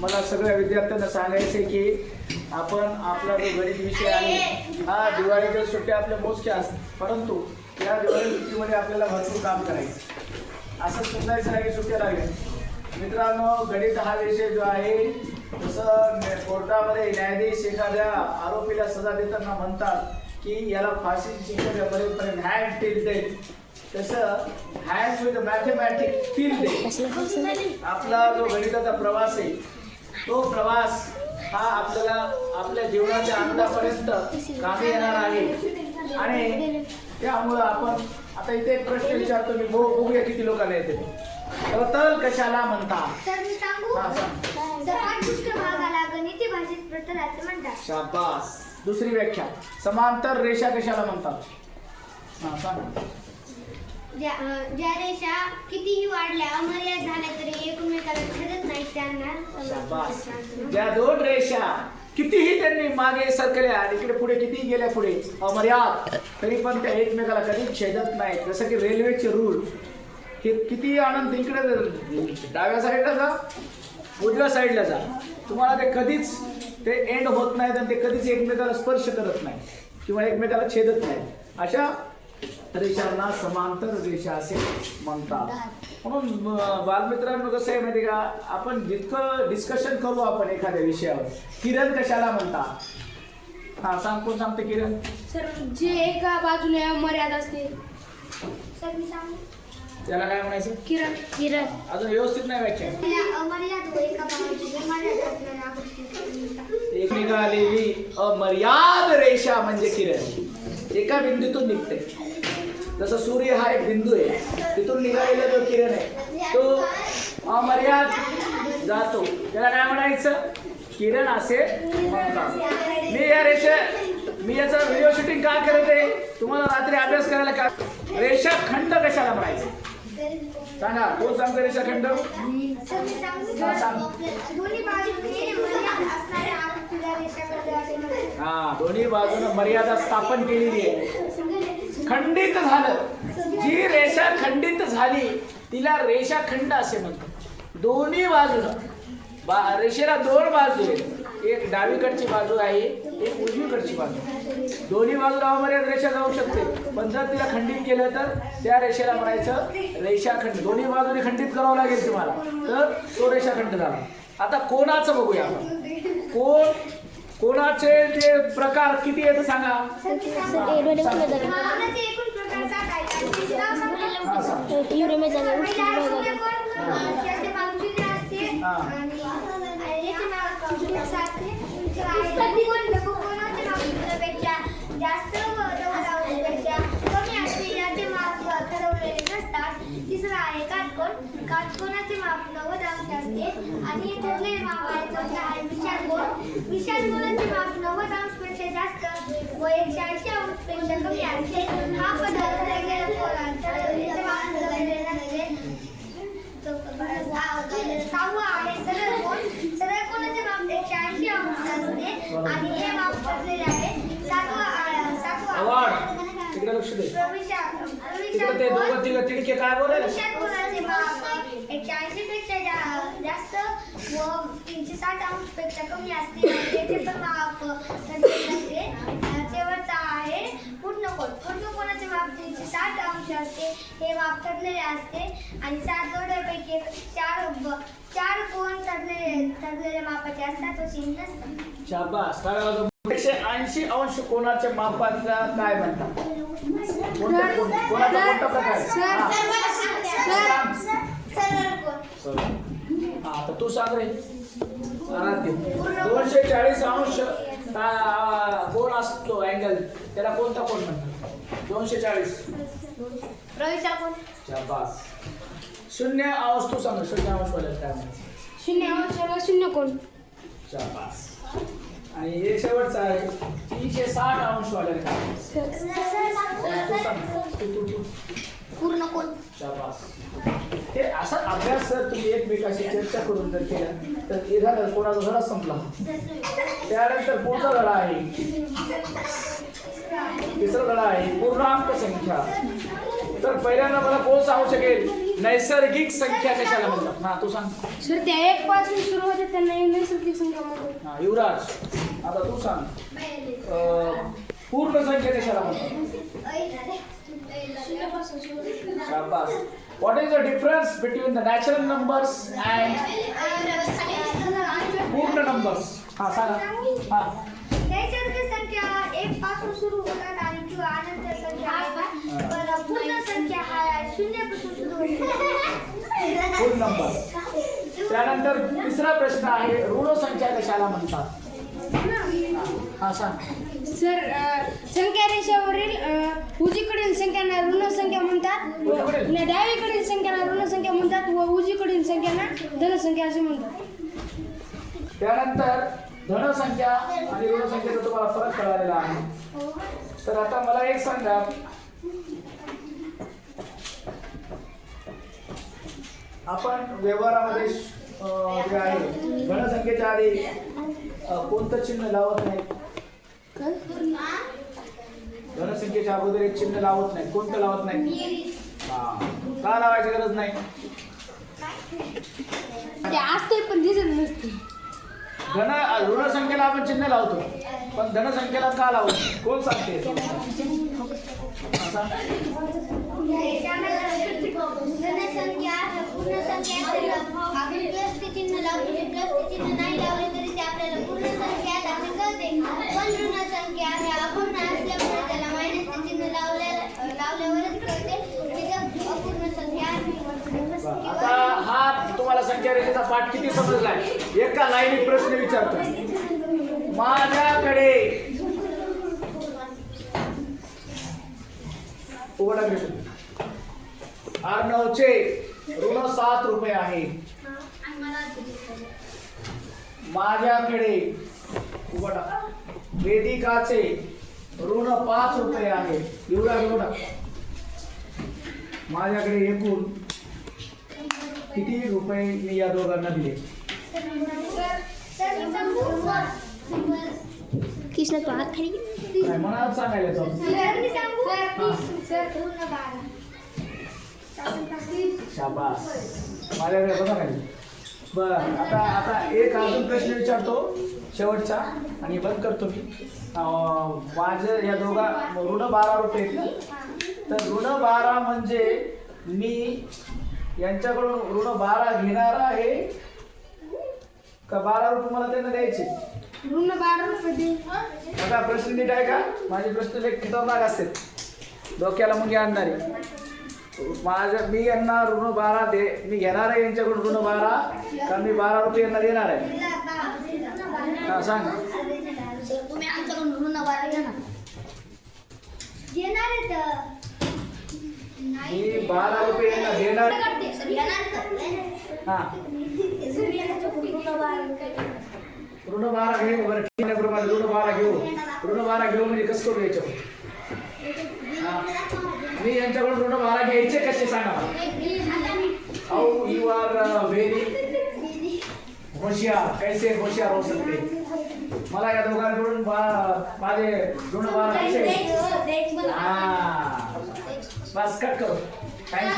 मला सगळ्या विद्यार्थ्यांना सांगायचे की आपण आपला जो गणित विषय आहे हा दिवाळीच्या सुट्ट्या आपल्या मोजक्या असतात. परंतु या दिवाळी सुट्टीमध्ये आपल्याला भरपूर काम करायचं असं समजायचं नाही की सुट्ट्या लागल्या. मित्रांनो गणित हा विषय जो आहे जसं कोर्टामध्ये न्यायाधीश एखाद्या आरोपीला सजा देताना म्हणतात की याला फाशी शिक्षेपर्यंत हँड टिल दे तसं hand with mathematic till the आपला जो गणिताचा प्रवास आहे तो प्रवास हा आपल्याला आपल्या जीवनाच्या अंतापर्यंत कामी येणार आहे. आणि त्यामुळं आपण आता इथे एक प्रश्न विचारतो मी. बघू बघूया किती लोकांना येते. प्रतल कशाला म्हणतात? तर मी सांगू? हा, सांग. सपाट पृष्ठभागाला गणिती भाषेत प्रतल असे म्हणतात. शाबास. दुसरी व्याख्या. समांतर रेषा कशाला म्हणतात? हा सांग. ज्या अं, ज्या रेषा कितीही वाढल्या अमर्याद झाल्या तरी एकमेकाला छेदत ज्या दोन रेषा. कितीही त्यांनी मागे सरकल्या आणि इकडे पुढे कितीही गेल्या पुढे अमर्याद. तरी पण त्या एकमेकाला कधीच छेदत नाहीत. जसं की रेल्वेचे रूळ हे कितीही आनंद इकडे डाव्या साईडला जा उजव्या साईडला जा. तुम्हाला ते कधीच ते एंड होत नाहीत आणि ते कधीच एकमेकाला स्पर्श करत नाही किंवा एकमेकाला छेदत नाही अशा रेषांना समांतर रेषा असे म्हणतात. म्हणून बालमित्रांनो कसं आहे माहिती का आपण जितकं डिस्कशन करू आपण एखाद्या विषयावर किरण कशाला म्हणतात हा सांग कोण सांगते किरण. सर जे एका बाजूने मर्याद असते. तर मी सांगू? त्याला काय म्हणायचं? किरण. किरण. अजून व्यवस्थित नाही व्याख्या. अमर्याद व एका भागाची मर्यादा असलेल्या गोष्टी म्हणतात एक निघालेली अमर्याद रेषा म्हणजे किरण. एका बिंदूतून निघते. जसं सूर्य हा एक बिंदू आहे तिथून निघालेला जो किरण आहे तो अमर्याद जातो. त्याला काय म्हणायचं? किरण असे म्हणतात. मी या रेषा मी याचा व्हिडिओ शूटिंग का करत आहे? तुम्हाला रात्री अभ्यास करायला का? रेषा खंड कशाला म्हणायचं? सांगा कोण सांगतो रेषा खंड? हा, सांग. दोन्ही बाजूने हा दोन्ही बाजूनं मर्यादा स्थापन केलेली आहे. खंडित झालं. जी रेषा खंडित झाली तिला रेषाखंड असे म्हणतात. दोन्ही बाजूला. बा रेषेला दोन बाजू आहेत. एक डावीकडची बाजू आहे एक उजवीकडची बाजू दोन्ही बाजूला रेषा जाऊ शकते. पण जर तिला खंडित केलं तर त्या रेषेला म्हणायचं रेषाखंड. दोन्ही बाजूने खंडित करावं लागेल तुम्हाला. तर तो रेषाखंड झाला. आता कोणाचं बघूया आपण? कोण कोणाचे जे प्रकार किती आहेत सांगा. मापनाचे आणि नाव माप आहे माप कमी असते माप ठरवलेले नसतात आहे माप नव्वद अंश असते. आणि ठरलेले माप आहे विशाल कोनाचे माप नव्वद अंशपेक्षा जास्त व एकशे ऐंशी अंशपेक्षा कमी असते हा पदार्थ नसते सहावा आहे सरळ कोण? सरळ कोणाचे माप एकशे ऐंशी अंश असते? आणि हे माप ठरलेले आहे. सातवा आहे- सातवा. आवाड तिकडे लक्ष दे. प्रविशा तिकडे ते दोघं तिघं तिडके काय बोलायला? प्रविशात कोणाचे माप एकशे ऐंशी पेक्षा जास्त व साठ अंशपेक्षा कमी असते त्याचे पण शेवटचा आहे पूर्ण कोण पूर्ण कोणाचे माप तीनशे साठ अंश असते हे माप ठरलेले असते आणि सात जोड्यापैकी चार चार कोण ठरलेले ठरलेल्या मापाचे असतात व तीन नसतात? एकशे ऐंशी अंश कोणाच्या मापाचा काय म्हणतात कोणाचा हा. हा तू सांग रे दोनशे चाळीस अंश कोण असतो अँगल त्याला कोणता कोण म्हणतात दोनशे चाळीस शाबास शून्य अंश तू सांग शून्य अंश वाल्याला काय शून्य अंशाला शून्य कोण शाबास आणि हे शेवटचं आहे तीनशे साठ अंश वाल्याला काय पूर्ण कोण शाबास हे असा अभ्यास जर तुम्ही एकमेकाशी चर्चा करून जर केला तर झालं कोणाचा धडा संपला. त्यानंतर पुढचा धडा आहे. तिसरा धडा आहे पूर्णांक संख्या. तर पहिल्यांदा मला कोण सांगू शकेल? नैसर्गिक संख्या कशाला म्हणतात? हा तू सांग. सर त्या एक पासून सुरू होते त्यांना नैसर्गिक संख्या म्हणतात. हा युवराज आता तू सांग. अं, पूर्ण संख्या कशाला म्हणतात? शाबास. What is the difference between the natural numbers and पूर्ण नंबर्स हा सांगा. हा. नैसर्गिक संख्या एक पासून सुरू होतात आणि किंवा अनंत संख्या आहेत. पण पूर्ण संख्या हा शून्यापासून सुरू होते. फुल नंबर त्यानंतर तिसरा प्रश्न आहे ऋण संख्या कशाला म्हणतात? हा सांग. सर अ, संख्या रेषेवरील अ, उजवीकडील संख्यांना ऋण संख्या म्हणतात डावीकडील संख्यांना ऋण संख्या म्हणतात व उजवीकडील संख्यांना धनसंख्या असे म्हणतात. त्यानंतर धनसंख्या आणि ऋण संख्येचा तुम्हाला फरक कळालेला आहे. तर आता मला एक सांगा. आपण व्यवहारामध्ये जे आहे धनसंख्येच्या आधी कोणतं चिन्ह लावत नाही? धनसंख्येच्या अगोदर एक चिन्ह लावत नाही. कोणतं लावत नाही? हा. का लावायची गरज नाही? ते असते पण दिसत नसते धन ऋण संख्येला आपण चिन्ह लावतो. पण धनसंख्येला का लावतो कोण सांगते? आता? धनसंख्या पूर्ण संख्या असेल आपण प्लसचे चिन्ह लावतो हे प्लसचे चिन्ह नाही लावले तरी ते आपल्याला पूर्ण संख्या आहे असे कळते पण ऋण संख्या हे अपूर्ण असल्यामुळे त्याला मायनसचे चिन्ह लावल्या लावल्यावरच कळते की ते अपूर्ण संख्या आहे आता हा पाठ किती समजलाय एका लाईनी प्रश्न विचारतो. माझ्याकडे उघडा प्रश्न अर्णवचे ऋण सात रुपये आहे. माझ्याकडे उघडा वेदिकाचे ऋण पाच रुपये आहे. एवढा एवढा माझ्याकडे एकूण किती रुपये मी या दोघांना दिले? कृष्ण तू खाली काय मनात सांगायला तो शाबास. माझ्याकडे बघा काय बर आता आता एक अजून प्रश्न विचारतो शेवटचा. आणि बंद करतो मी. अं, माझं या दोघा ऋण बारा रुपये आहेत ना? तर ऋण बारा म्हणजे मी यांच्याकडून ऋण बारा घेणार आहे. का बारा रुपये मला त्यांना द्यायचे? ऋण बारा रुपये दे आता प्रश्न नीट आहे का? माझे प्रश्न लई खतरनाक असते डोक्याला मुंगी आणणारे. माझ्या मी यांना ऋण बारा दे मी घेणार आहे यांच्याकडून ऋण बारा कारण मी बारा रुपये यांना देणार आहे? हा सांग. तुम्ही आमच्याकडून ऋण घेणार आहेत मी बारा ऋणभारा हा. ऋण बारा घेऊ बरं ठीक आहे बरोबर ऋण बारा घेऊ. ऋण बारा घेऊ म्हणजे कसं करू याच्यावर? मी यांच्याकडून ऋणभारा घ्यायचे कसे सांगा मला? हाऊ यू आर व्हेरी होशियार. कैसे होशियार हो सकते मला या दोघांकडून बा- माझे ऋण बारा कसे हा. बस कट करू. थँक्यू